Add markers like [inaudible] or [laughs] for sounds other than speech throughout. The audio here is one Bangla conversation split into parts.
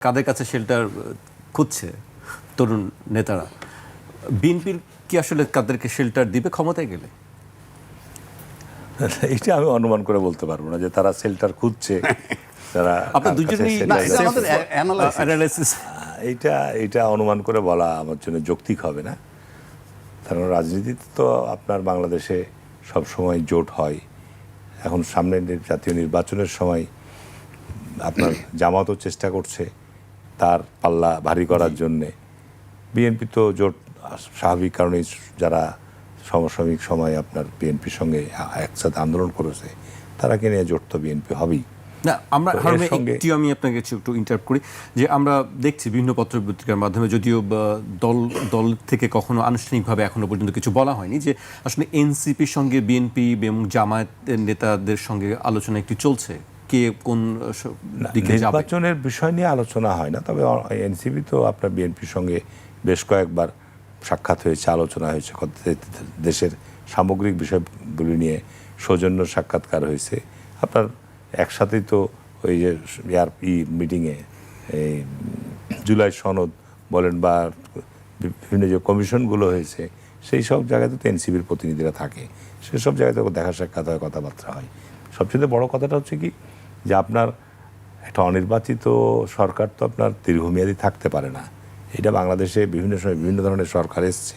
কাদের কাছে শেল্টার খুঁজছে তরুণ নেতারা? বিএনপির কি আসলে কাদেরকে শেল্টার দিবে ক্ষমতায় গেলে? [laughs] এটা আমি অনুমান করে বলতে পারব না যে তারা শেল্টার খুঁজছে [laughs] তারা আপনার দুজনেই। এটা এটা অনুমান করে বলা আমার জন্য যৌক্তিক হবে না। কারণ রাজনীতিতে তো আপনার বাংলাদেশে সব সময় জোট হয়। এখন সামনে নি- জাতীয় নির্বাচনের সময় আপনার [clears throat] জামাতও চেষ্টা করছে। তার পাল্লা ভারী করার জন্যে। বিএনপি তো জোট স্বাভাবিক কারণে যারা সমসাময়িক সময় আপনার বিএনপির সঙ্গে একসাথে আন্দোলন করেছে তারাকে নিয়ে জোট তো বিএনপি হবেই। না আমরা একটু আমি আপনাকে একটু ইন্টারাপ্ট করি যে আমরা দেখছি বিভিন্ন পত্র পত্রিকার মাধ্যমে যদিও দল দল থেকে কখনো আনুষ্ঠানিকভাবে এখনও পর্যন্ত কিছু বলা হয়নি যে আসলে এনসিপির সঙ্গে বিএনপি এবং জামায়াতের নেতাদের সঙ্গে আলোচনা একটু চলছে। কে কোন দিকে যাবে? নির্বাচনের বিষয় নিয়ে আলোচনা হয় না তবে এনসিপি তো আপনার বিএনপির সঙ্গে বেশ কয়েকবার সাক্ষাৎ হয়েছে আলোচনা হয়েছে দেশের সামগ্রিক বিষয়গুলি নিয়ে সৌজন্য সাক্ষাৎকার হয়েছে। আপনার একসাথেই তো ওই যে ই মিটিংয়ে এই জুলাই সনদ বলেন বা বিভিন্ন যে কমিশনগুলো হয়েছে সেই সব জায়গাতে তো এনসিবির প্রতিনিধিরা থাকে। সেসব জায়গাতে দেখা সাক্ষাৎ হয় কথাবার্তা হয়। সবচেয়ে বড় কথাটা হচ্ছে কি যে আপনার একটা অনির্বাচিত সরকার তো আপনার দীর্ঘমেয়াদী থাকতে পারে না। এটা বাংলাদেশে বিভিন্ন সময় বিভিন্ন ধরনের সরকার এসছে।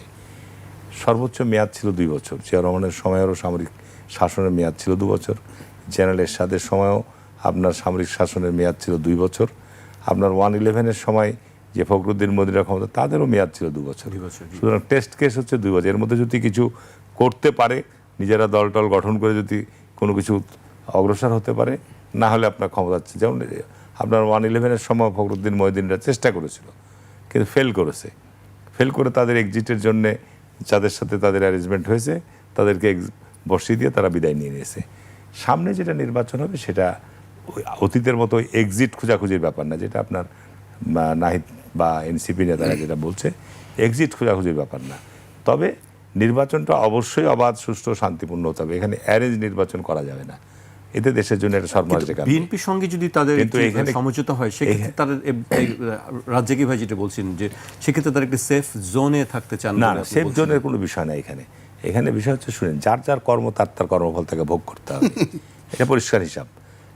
সর্বোচ্চ মেয়াদ ছিল দুই বছর। জিয়া রহমানের সময়ও সামরিক শাসনের মেয়াদ ছিল দু বছর। জেনারেল এরশাদের সময়ও আপনার সামরিক শাসনের মেয়াদ ছিল দুই বছর। আপনার ওয়ান ইলেভেনের সময় যে ফখরুদ্দিন মদিরা ক্ষমতা তাদেরও মেয়াদ ছিল দু বছর, সুতরাং টেস্ট কেস হচ্ছে দুই বছর। এর মধ্যে যদি কিছু করতে পারে নিজেরা দল টল গঠন করে যদি কোনো কিছু অগ্রসর হতে পারে না হলে আপনার ক্ষমতা আছে। যেমন আপনার ওয়ান ইলেভেনের সময় ফখরুদ্দিন মহিদিনরা চেষ্টা করেছিল, কিন্তু ফেল করেছে। ফেল করে তাদের এক্সিটের জন্যে যাদের সাথে তাদের অ্যারেঞ্জমেন্ট হয়েছে, তাদেরকে বসিয়ে দিয়ে তারা বিদায় নিয়ে নিয়েছে। সামনে যেটা নির্বাচন হবে, সেটা অতীতের মতো এক্সিট খোঁজাখুঁজির ব্যাপার না, যেটা আপনার নাহিদ বা এনসিপি নেতারা যেটা বলছে এক্সিট খোঁজাখুঁজির ব্যাপার না। তবে নির্বাচনটা অবশ্যই অবাধ, সুষ্ঠু, শান্তিপূর্ণ হতে হবে। এখানে অ্যারেঞ্জ নির্বাচন করা যাবে না। এতে দেশের জন্য একটা সর্বনাশ ডেকে আনবে। বিএনপির সঙ্গে যদি তাদের কিন্তু এখানে- সমঝোতা হয় সেক্ষেত্রে তাদের রাজ্জাকি ভাই যেটা বলছেন যে সেক্ষেত্রে তারা একটি সেফ জোনে থাকতে চান না সেফ জোনের কোনো বিষয় না এখানে। এখানে বিষয় হচ্ছে শুনেন যার যার কর্ম তার তার কর্মফল তাকে ভোগ করতে হবে। এটা পরিষ্কার হিসাব।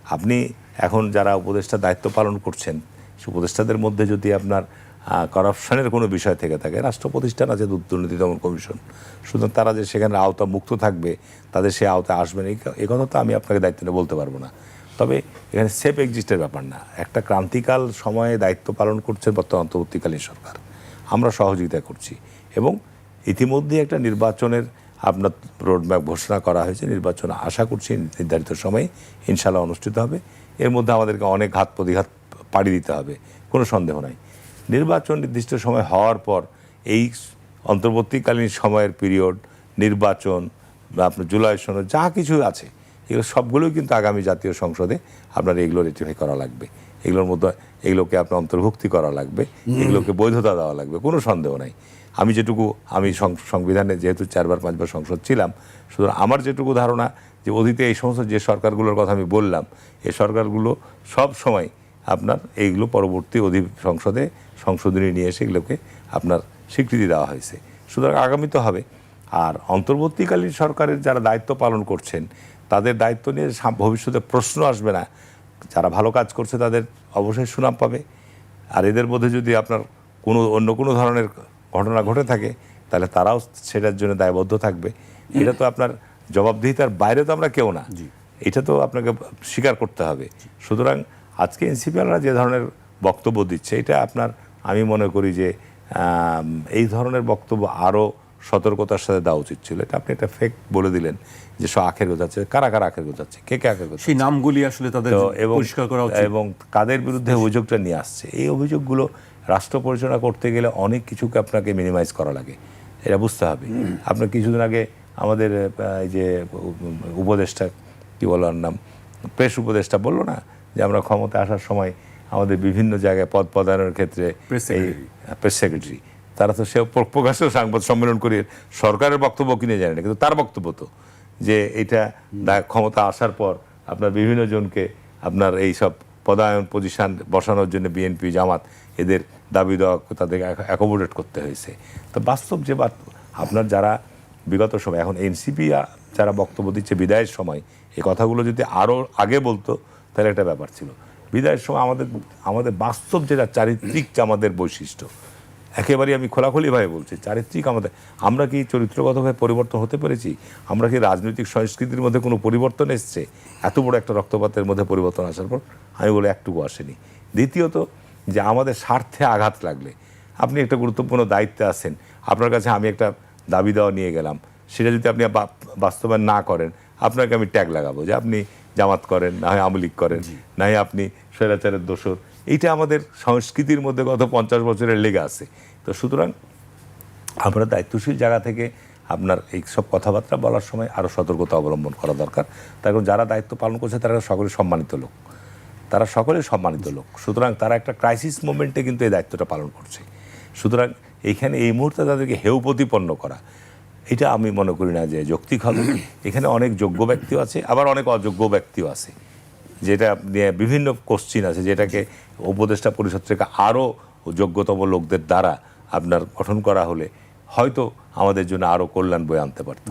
আপনি এখন যারা উপদেষ্টা দায়িত্ব পালন করছেন সে উপদেষ্টাদের মধ্যে যদি আপনার করাপশনের কোনো বিষয় থেকে থাকে। রাষ্ট্র প্রতিষ্ঠান আছে দুর্নীতি দমন কমিশন। সুতরাং তারা যে সেখানে আওতা মুক্ত থাকবে, তাদের সে আওতায় আসবেন এই ক- এই কথা তো আমি আপনাকে দায়িত্ব নিয়ে বলতে পারব না। তবে এখানে সেফ এক্সিস্টের ব্যাপার না। একটা ক্রান্তিকাল সময়ে দায়িত্ব পালন করছে বর্তমান অন্তর্বর্তীকালীন সরকার। আমরা সহযোগিতা করছি। এবং ইতিমধ্যে একটা নির্বাচনের আপনার রোডম্যাপ ঘোষণা করা হয়েছে। নির্বাচন আশা করছি নির্ধারিত সময়ে ইনশাল্লাহ অনুষ্ঠিত হবে। এর মধ্যে আমাদেরকে অনেক হাত প্রতিঘাত পাড়ি দিতে হবে। কোনো সন্দেহ নাই। নির্বাচন নির্দিষ্ট সময় হওয়ার পর এই অন্তর্বর্তীকালীন সময়ের পিরিয়ড নির্বাচন বা আপনার জুলাই সনদ যা কিছু আছে এগুলো সবগুলোই কিন্তু আগামী জাতীয় সংসদে আপনার এগুলো রেটিফাই করা লাগবে। এগুলোর মধ্যে এগুলোকে আপনার অন্তর্ভুক্তি করা লাগবে এগুলোকে বৈধতা দেওয়া লাগবে কোনো সন্দেহ নাই। আমি যেটুকু আমি সংবিধানে যেহেতু চারবার পাঁচবার সংসদ ছিলাম সুতরাং আমার যেটুকু ধারণা যে অতীতে এই সমস্ত যে সরকারগুলোর কথা আমি বললাম এই সরকারগুলো সব সময় আপনার এইগুলো পরবর্তী অধি সংসদে সংশোধনী নিয়ে এসে এগুলোকে আপনার স্বীকৃতি দেওয়া হয়েছে। সুতরাং আগামী তো হবে। আর অন্তর্বর্তীকালীন সরকারের যারা দায়িত্ব পালন করছেন তাদের দায়িত্ব নিয়ে ভবিষ্যতে প্রশ্ন আসবে না। যারা ভালো কাজ করছে তাদের অবশ্যই সুনাম পাবে। আর এদের মধ্যে যদি আপনার কোনো অন্য কোনো ধরনের ঘটনা ঘটে থাকে তাহলে তারাও সেটার জন্য দায়বদ্ধ থাকবে। এটা তো আপনার জবাবদিহিতার বাইরে তো আমরা কেউ না। এটা তো আপনাকে স্বীকার করতে হবে। সুতরাং আজকে এনসিপিআলরা যে ধরনের বক্তব্য দিচ্ছে এটা আপনার আমি মনে করি যে এই ধরনের বক্তব্য আরও সতর্কতার সাথে দেওয়া উচিত ছিল। এটা আপনি একটা ফেক বলে দিলেন যে সব আখের গোছাচ্ছে কারা কারা আখের গোছাচ্ছে কে কে আখের সেই নামগুলি আসলে তাদের এবং পরিষ্কার করা উচিত। এবং কাদের বিরুদ্ধে অভিযোগটা নিয়ে আসছে? এই অভিযোগগুলো রাষ্ট্র পরিচালনা করতে গেলে অনেক কিছুকে আপনাকে মিনিমাইজ করা লাগে। এটা বুঝতে হবে। আপনার কিছুদিন আগে আমাদের এই যে উপদেষ্টা কি বলার নাম? প্রেস উপদেষ্টা বলল না যে আমরা ক্ষমতা আসার সময় আমাদের বিভিন্ন জায়গায় পদ পদায়নের ক্ষেত্রে এই প্রেস সেক্রেটারি তারা তো সে প্রকাশ্য সাংবাদ সম্মেলন করে সরকারের বক্তব্য কিনে জানে না কিন্তু তার বক্তব্য তো যে এটা ক্ষমতা আসার পর আপনার বিভিন্ন জনকে আপনার এই সব পদায়ন পজিশন বসানোর জন্য বিএনপি জামাত এদের দাবি দেওয়া তাদেরকে অ্যাকোমোডেট করতে হয়েছে। তো বাস্তব যে আপনার যারা বিগত সময় এখন এনসিপি যারা বক্তব্য দিচ্ছে বিদায়ের সময় এই কথাগুলো যদি আরও আগে বলতো তাহলে একটা ব্যাপার ছিল। বিদায়ের সময় আমাদের আমাদের বাস্তব যেটা চারিত্রিক যে আমাদের বৈশিষ্ট্য, একেবারেই আমি খোলাখুলিভাবে বলছি, চারিত্রিক আমাদের, আমরা কি চরিত্রগতভাবে পরিবর্তন হতে পেরেছি? আমরা কি রাজনৈতিক সংস্কৃতির মধ্যে কোনো পরিবর্তন এসছে? এত বড় একটা রক্তপাতের মধ্যে পরিবর্তন আসার পর আমি বলে একটুকু আসেনি। দ্বিতীয়ত যে আমাদের স্বার্থে আঘাত লাগলে, আপনি একটা গুরুত্বপূর্ণ দায়িত্বে আছেন, আপনার কাছে আমি একটা দাবি দেওয়া নিয়ে গেলাম, সেটা যদি আপনি বাস্তবায়ন না করেন, আপনাকে আমি ট্যাগ লাগাবো যে আপনি জামাত করেন না হয় আমলিক করেন না হয় আপনি স্বৈরাচারের দোষর। এইটা আমাদের সংস্কৃতির মধ্যে গত পঞ্চাশ বছরের লেগে আছে। তো সুতরাং আমরা দায়িত্বশীল জায়গা থেকে আপনার এই সব কথাবার্তা বলার সময় আরও সতর্কতা অবলম্বন করা দরকার। তার কারণ যারা দায়িত্ব পালন করছে তারা সকলে সম্মানিত লোক। তারা সকলে সম্মানিত লোক। সুতরাং তারা একটা ক্রাইসিস মোমেন্টে কিন্তু এই দায়িত্বটা পালন করছে। সুতরাং এইখানে এই মুহূর্তে তাদেরকে হেউ প্রতিপন্ন করা এটা আমি মনে করি না যে যৌক্তিক হবে। এখানে অনেক যোগ্য ব্যক্তিও আছে, আবার অনেক অযোগ্য ব্যক্তিও আছে। যেটা নিয়ে বিভিন্ন কোশ্চিন আছে, যেটাকে উপদেষ্টা পরিষদ থেকে আরও যোগ্যতম লোকদের দ্বারা আপনার গঠন করা হলে হয়তো আমাদের জন্য আরও কল্যাণ বয়ে আনতে পারত।